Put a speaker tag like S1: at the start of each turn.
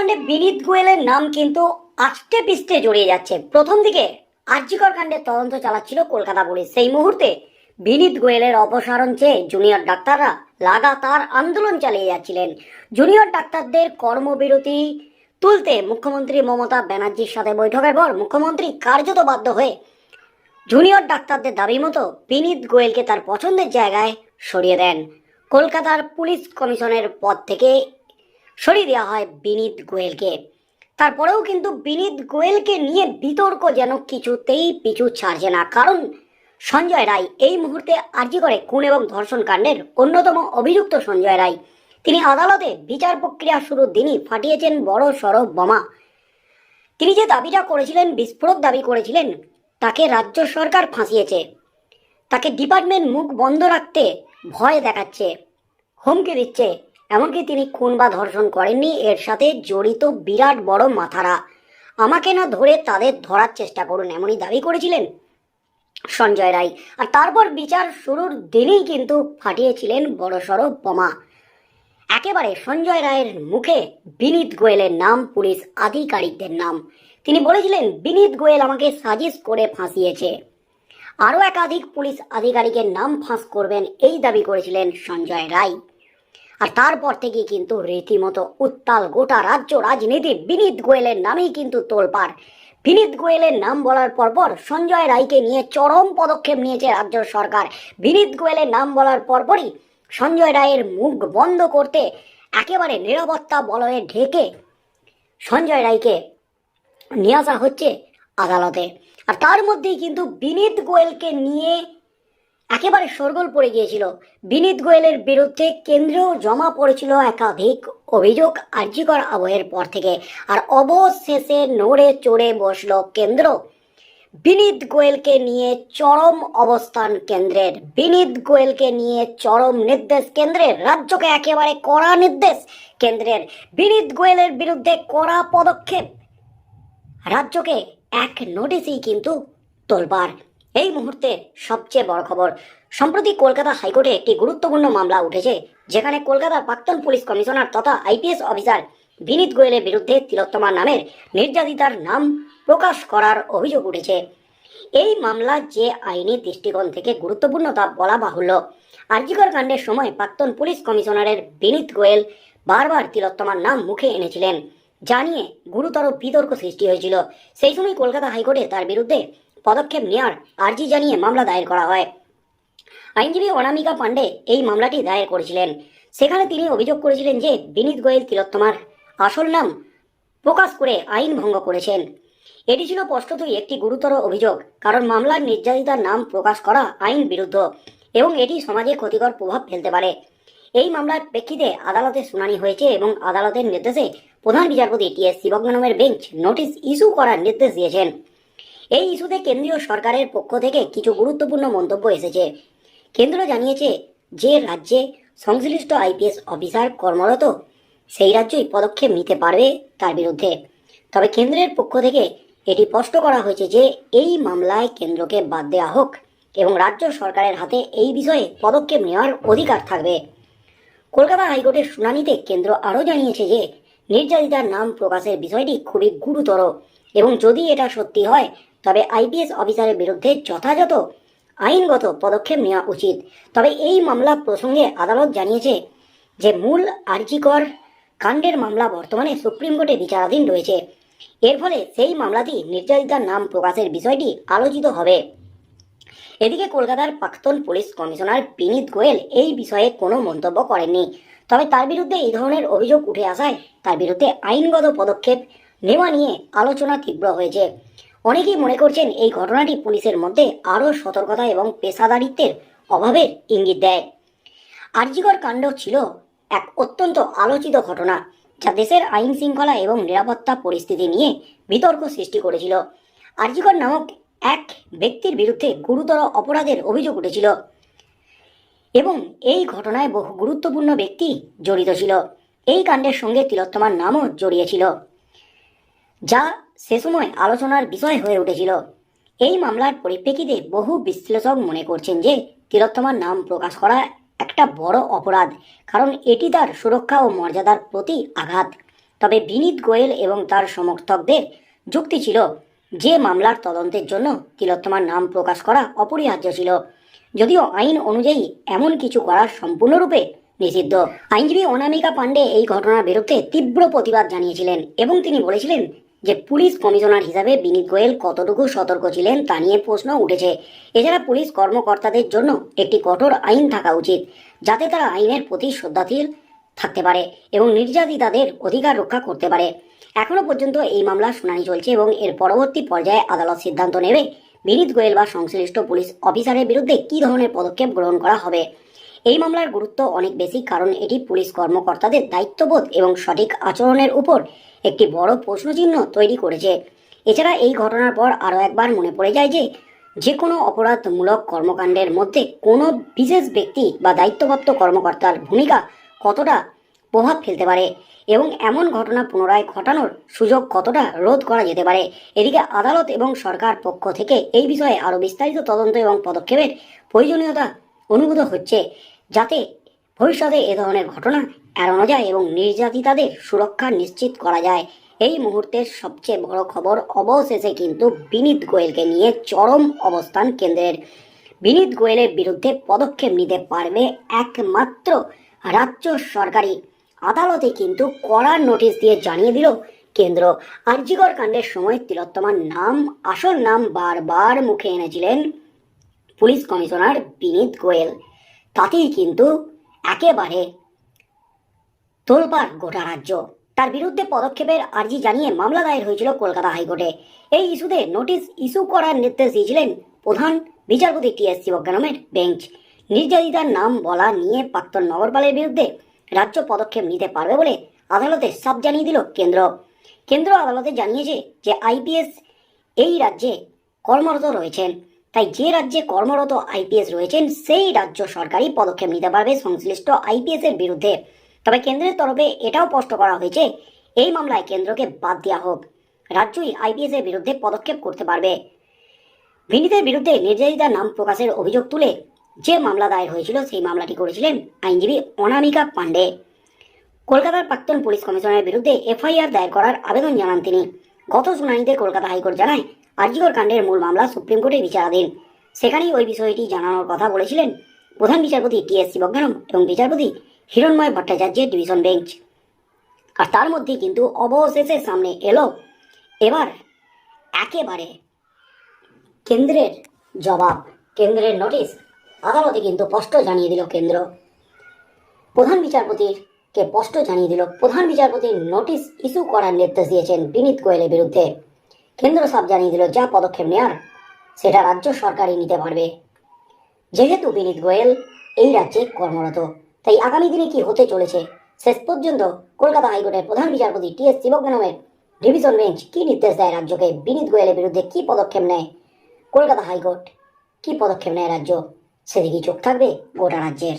S1: কাণ্ডে বিনীত গোয়েলের নাম কিন্তু আষ্টে পিষ্টে জড়িয়ে যাচ্ছে। প্রথম দিকে আর্যিকর কাণ্ডের তদন্ত চালাচ্ছিল কলকাতা পুলিশ। সেই মুহূর্তে বিনীত গোয়েলের অপসারণ চেয়ে জুনিয়র ডাক্তাররা লাগাতার আন্দোলন চালিয়ে যাচ্ছিলেন। জুনিয়র ডাক্তারদের কর্মবিরতি তুলতে মুখ্যমন্ত্রী মমতা ব্যানার্জির সাথে বৈঠকের পর মুখ্যমন্ত্রী কার্যত বাধ্য হয়ে জুনিয়র ডাক্তারদের দাবি মতো বিনীত গোয়েলকে তার পছন্দের জায়গায় সরিয়ে দেন। কলকাতার পুলিশ কমিশনের পদ থেকে সরিয়ে দেওয়া হয় বিনীত গোয়েলকে। তারপরেও কিন্তু বিনীত গোয়েলকে নিয়ে বিতর্ক যেন কিছুতেই পিছু ছাড়ছে না। কারণ সঞ্জয় রায় এই মুহূর্তে আর্জি করে খুন এবং ধর্ষণ কাণ্ডের অন্যতম অভিযুক্ত সঞ্জয় রায়। তিনি আদালতে বিচার প্রক্রিয়া শুরুর দিনই ফাটিয়েছেন বড় সড়ক বোমা। তিনি যে দাবিটা করেছিলেন, বিস্ফোরক দাবি করেছিলেন, তাকে রাজ্য সরকার ফাঁসিয়েছে। তাকে ডিপার্টমেন্ট মুখ বন্ধ রাখতে ভয় দেখাচ্ছে, হুমকি দিচ্ছে এমনকি তিনি খুন বা ধর্ষণ করেননি, এর সাথে জড়িত বিরাট বড় মাথারা। আমাকে না ধরে তাদের ধরার চেষ্টা করুন, এমনই দাবি করেছিলেন সঞ্জয় রায়। আর তারপর বিচার শুরুর দিনেই কিন্তু ফাটিয়েছিলেন বড়সড় বোমা। একেবারে সঞ্জয় রায়ের মুখে বিনীত গোয়েলের নাম, পুলিশ আধিকারিকদের নাম। তিনি বলেছিলেন, বিনীত গোয়েল আমাকে সাজিশ করে ফাঁসিয়েছে। আরও একাধিক পুলিশ আধিকারিকের নাম ফাঁস করবেন, এই দাবি করেছিলেন সঞ্জয় রায়। আর তারপর থেকে কিন্তু রীতিমতো উত্তাল গোটা রাজ্য রাজনীতি বিনীত গোয়েলের নামেই কিন্তু তোলপাড়। বিনীত গোয়েলের নাম বলার পরপর সঞ্জয় রায়কে নিয়ে চরম পদক্ষেপ নিয়েছে রাজ্য সরকার। বিনীত গোয়েলের নাম বলার পরপরই সঞ্জয় রায়ের মুখ বন্ধ করতে একেবারে নিরাপত্তা বলয়ে ঢেকে সঞ্জয় রায়কে নিয়ে আসা হচ্ছে আদালতে। আর তার মধ্যেই কিন্তু বিনীত গোয়েলকে নিয়ে একেবারে সরগোল পড়ে গিয়েছিল। বিনীত গোয়েলের বিরুদ্ধে কেন্দ্রেও জমা পড়েছিল একাধিক অভিযোগ আর্যিকর আবহের পর থেকে। আর অবশেষে নড়ে চড়ে বসল কেন্দ্র। বিনীত গোয়েলকে নিয়ে চরম অবস্থান কেন্দ্রের। বিনীত গোয়েলকে নিয়ে চরম নির্দেশ কেন্দ্রের। রাজ্যকে একেবারে কড়া নির্দেশ কেন্দ্রের। বিনীত গোয়েলের বিরুদ্ধে কড়া পদক্ষেপ। রাজ্যকে এক নোটিসেই কিন্তু তোলবার। এই মুহূর্তে সবচেয়ে বড় খবর, সম্প্রতি কলকাতা হাইকোর্টে একটি গুরুত্বপূর্ণ মামলা উঠেছে, যেখানে কলকাতার প্রাক্তন পুলিশ কমিশনার তথা আইপিএস অফিসার বিনীত গোয়েলের বিরুদ্ধে তিলোত্তমা নামের নির্যাতিতার নাম প্রকাশ করার অভিযোগ উঠেছে। এই মামলা যে আইনি দৃষ্টিকোণ থেকে গুরুত্বপূর্ণ তা বলা বাহুল্য। আর্জিকর কাণ্ডের সময় প্রাক্তন পুলিশ কমিশনারের বিনীত গোয়েল বারবার তিলোত্তমার নাম মুখে এনেছিলেন, জানিয়ে গুরুতর বিতর্ক সৃষ্টি হয়েছিল। সেই সময় কলকাতা হাইকোর্টে তার বিরুদ্ধে পদক্ষেপ নেওয়ার আর্জি জানিয়ে মামলা দায়ের করা হয়। আইনজীবী অনামিকা পাণ্ডে এই মামলাটি দায়ের করেছিলেন। সেখানে তিনি অভিযোগ করেছিলেন যে বিনীত গোয়েল তিলোত্তমার আসল নাম প্রকাশ করে আইন ভঙ্গ করেছেন। এটি ছিল স্পষ্টতই একটি গুরুতর অভিযোগ, কারণ মামলার নির্যাতিতার নাম প্রকাশ করা আইন বিরুদ্ধ এবং এটি সমাজে ক্ষতিকর প্রভাব ফেলতে পারে। এই মামলার প্রেক্ষিতে আদালতে শুনানি হয়েছে এবং আদালতের নির্দেশে প্রধান বিচারপতি টি এস শিবজ্ঞানমের বেঞ্চ নোটিশ ইস্যু করার নির্দেশ দিয়েছেন। এই ইস্যুতে কেন্দ্রীয় সরকারের পক্ষ থেকে কিছু গুরুত্বপূর্ণ মন্তব্য এসেছে। কেন্দ্র জানিয়েছে যে রাজ্যে সংশ্লিষ্ট আইপিএস অফিসার কর্মরত, সেই রাজ্যই পদক্ষেপ নিতে পারবে তার বিরুদ্ধে। তবে কেন্দ্রের পক্ষ থেকে এটি স্পষ্ট করা হয়েছে যে এই মামলায় কেন্দ্রকে বাদ দেওয়া হোক এবং রাজ্য সরকারের হাতে এই বিষয়ে পদক্ষেপ নেওয়ার অধিকার থাকবে। কলকাতা হাইকোর্টের শুনানিতে কেন্দ্র আরও জানিয়েছে যে নির্যাতিতার নাম প্রকাশের বিষয়টি খুবই গুরুতর এবং যদি এটা সত্যি হয় তবে আইপিএস অফিসারের বিরুদ্ধে যথাযথ আইনগত পদক্ষেপ নেওয়া উচিত। তবে এই মামলা প্রসঙ্গে আদালত জানিয়েছে যে মূল আর্জিকর কাণ্ডের মামলা বর্তমানে সুপ্রিম কোর্টে বিচারাধীন রয়েছে। এর ফলে সেই মামলাটি নির্যাতিতার নাম প্রকাশের বিষয়টি আলোচিত হবে। এদিকে কলকাতার প্রাক্তন পুলিশ কমিশনার বিনীত গোয়েল এই বিষয়ে কোনো মন্তব্য করেননি। তবে তার বিরুদ্ধে এই ধরনের অভিযোগ উঠে আসায় তার বিরুদ্ধে আইনগত পদক্ষেপ নেওয়া নিয়ে আলোচনা তীব্র হয়েছে। অনেকেই মনে করছেন এই ঘটনাটি পুলিশের মধ্যে আরও সতর্কতা এবং পেশাদারিত্বের অভাবের ইঙ্গিত দেয়। আরজিকর কাণ্ড ছিল এক অত্যন্ত আলোচিত ঘটনা, যা দেশের আইন শৃঙ্খলা এবং নিরাপত্তা পরিস্থিতি নিয়ে বিতর্ক সৃষ্টি করেছিল। আরজিকর নামক এক ব্যক্তির বিরুদ্ধে গুরুতর অপরাধের অভিযোগ উঠেছিল এবং এই ঘটনায় বহু গুরুত্বপূর্ণ ব্যক্তি জড়িত ছিল। এই কাণ্ডের সঙ্গে তিলোত্তমার নামও জড়িয়েছিল যা সে সময় আলোচনার বিষয় হয়ে উঠেছিল। এই মামলার পরিপ্রেক্ষিতে বহু বিশ্লেষক মনে করছেন যে, তিলোত্তমার নাম প্রকাশ করা একটা বড় অপরাধ, কারণ এটি তার সুরক্ষা ও মর্যাদার প্রতি আঘাত। তবে বিনীত গোয়েল এবং তার সমর্থকদের যুক্তি ছিল, যে মামলার তদন্তের জন্য তিলোত্তমার নাম প্রকাশ করা অপরিহার্য ছিল। যদিও আইন অনুযায়ী এমন কিছু করা সম্পূর্ণরূপে নিষিদ্ধ। আইনজীবী অনামিকা পাণ্ডে এই ঘটনার বিরুদ্ধে তীব্র প্রতিবাদ জানিয়েছিলেন এবং তিনি বলেছিলেন যে পুলিশ কমিশনার হিসাবে বিনীত গোয়েল কতটুকু সতর্ক ছিলেন তা নিয়ে প্রশ্ন উঠেছে। এছাড়া পুলিশ কর্মকর্তাদের জন্য একটি কঠোর আইন থাকা উচিত, যাতে তারা আইনের প্রতি শ্রদ্ধাশীল থাকতে পারে এবং নির্যাতিতাদের অধিকার রক্ষা করতে পারে। এখনও পর্যন্ত এই মামলার শুনানি চলছে এবং এর পরবর্তী পর্যায়ে আদালত সিদ্ধান্ত নেবে বিনীত গোয়েল বা সংশ্লিষ্ট পুলিশ অফিসারের বিরুদ্ধে কী ধরনের পদক্ষেপ গ্রহণ করা হবে। এই মামলার গুরুত্ব অনেক বেশি কারণ এটি পুলিশ কর্মকর্তাদের দায়িত্ববোধ এবং সঠিক আচরণের উপর একটি বড় প্রশ্নচিহ্ন তৈরি করেছে। এছাড়া এই ঘটনার পর আরও একবার মনে পড়ে যায় যে যে কোনো অপরাধমূলক কর্মকাণ্ডের মধ্যে কোনো বিশেষ ব্যক্তি বা দায়িত্বপ্রাপ্ত কর্মকর্তার ভূমিকা কতটা প্রভাব ফেলতে পারে এবং এমন ঘটনা পুনরায় ঘটানোর সুযোগ কতটা রোধ করা যেতে পারে, এদিকে আদালত এবং সরকার পক্ষ থেকে এই বিষয়ে আরও বিস্তারিত তদন্ত এবং পদক্ষেপের প্রয়োজনীয়তা অনুভূত হচ্ছে যাতে ভবিষ্যতে এ ধরনের ঘটনা এড়ানো যায় এবং নির্যাতিতাদের সুরক্ষা নিশ্চিত করা যায়। এই মুহূর্তের সবচেয়ে বড় খবর অবশেষে কিন্তু বিনীত গোয়েলকে নিয়ে চরম অবস্থান কেন্দ্রের। বিনীত গোয়েলের বিরুদ্ধে পদক্ষেপ নিতে পারবে একমাত্র রাজ্য সরকারি আদালতে কিন্তু কড়া নোটিশ দিয়ে জানিয়ে দিল কেন্দ্র। আরজিকর কাণ্ডের সময় তিলোত্তমার নাম, আসল নাম বারবার মুখে এনেছিলেন পুলিশ কমিশনার বিনীত গোয়েল। তাতেই কিন্তু একেবারে তোলপাড় গোটা রাজ্য। তার বিরুদ্ধে পদক্ষেপের আর্জি জানিয়ে মামলা দায়ের হয়েছিল কলকাতা হাইকোর্টে। এই ইস্যুতে নোটিশ ইস্যু করার নির্দেশ দিয়েছিলেন প্রধান বিচারপতি টি এস শিবজ্ঞানমের বেঞ্চ। নির্যাতিতার নাম বলা নিয়ে প্রাক্তন নগরপালের বিরুদ্ধে রাজ্য পদক্ষেপ নিতে পারবে বলে আদালতে সাব জানিয়ে দিল কেন্দ্র। কেন্দ্র আদালতে জানিয়েছে যে আইপিএস এই রাজ্যে কর্মরত রয়েছেন। তাই যে রাজ্যে কর্মরত আইপিএস রয়েছেন, সেই রাজ্য সরকারই পদক্ষেপ নিতে পারবে সংশ্লিষ্ট আইপিএস এর বিরুদ্ধে। তবে কেন্দ্রের তরফে এটাও স্পষ্ট করা হয়েছে, এই মামলায় কেন্দ্রকে বাদ দেওয়া হোক। রাজ্যই আইপিএস এর বিরুদ্ধে পদক্ষেপ করতে পারবে। বিনীতের বিরুদ্ধে নির্যাতিতার নাম প্রকাশের অভিযোগ তুলে যে মামলা দায়ের হয়েছিল, সেই মামলাটি করেছিলেন আইনজীবী অনামিকা পাণ্ডে। কলকাতার প্রাক্তন পুলিশ কমিশনারের বিরুদ্ধে এফআইআর দায়ের করার আবেদন জানান তিনি। গত শুনানিতে কলকাতা হাইকোর্ট জানায় আরজিকর কাণ্ডের মূল মামলা সুপ্রিম কোর্টে বিচারাধীন। সেখানেই ওই বিষয়টি জানানোর কথা বলেছিলেন প্রধান বিচারপতি টি এস শিবজ্ঞানম এবং বিচারপতি হিরণময় ভট্টাচার্যের ডিভিশন বেঞ্চ। আর তার মধ্যে কিন্তু অবশেষে সামনে এলো এবার একেবারে কেন্দ্রের জবাব, কেন্দ্রের নোটিশ। আদালতে কিন্তু স্পষ্ট জানিয়ে দিল কেন্দ্র। প্রধান বিচারপতির কে স্পষ্ট জানিয়ে দিল, প্রধান বিচারপতির নোটিশ ইস্যু করার নির্দেশ দিয়েছেন বিনীত গোয়েলের বিরুদ্ধে। কেন্দ্র সব জানিয়ে দিল যা পদক্ষেপ নেওয়ার সেটা রাজ্য সরকারই নিতে পারবে। যেহেতু বিনীত গোয়েল এই রাজ্যে কর্মরত, তাই আগামী দিনে কি হতে চলেছে, শেষ পর্যন্ত কলকাতা হাইকোর্টের প্রধান বিচারপতি টি এস শিবজ্ঞানমের ডিভিশন বেঞ্চ কি নির্দেশ দেয় রাজ্যকে? বিনীত গোয়েলের বিরুদ্ধে কি পদক্ষেপ নেয়? কলকাতা হাইকোর্ট কি পদক্ষেপ নেয় রাজ্য? সেদিকেই চোখ থাকবে গোটা রাজ্যের।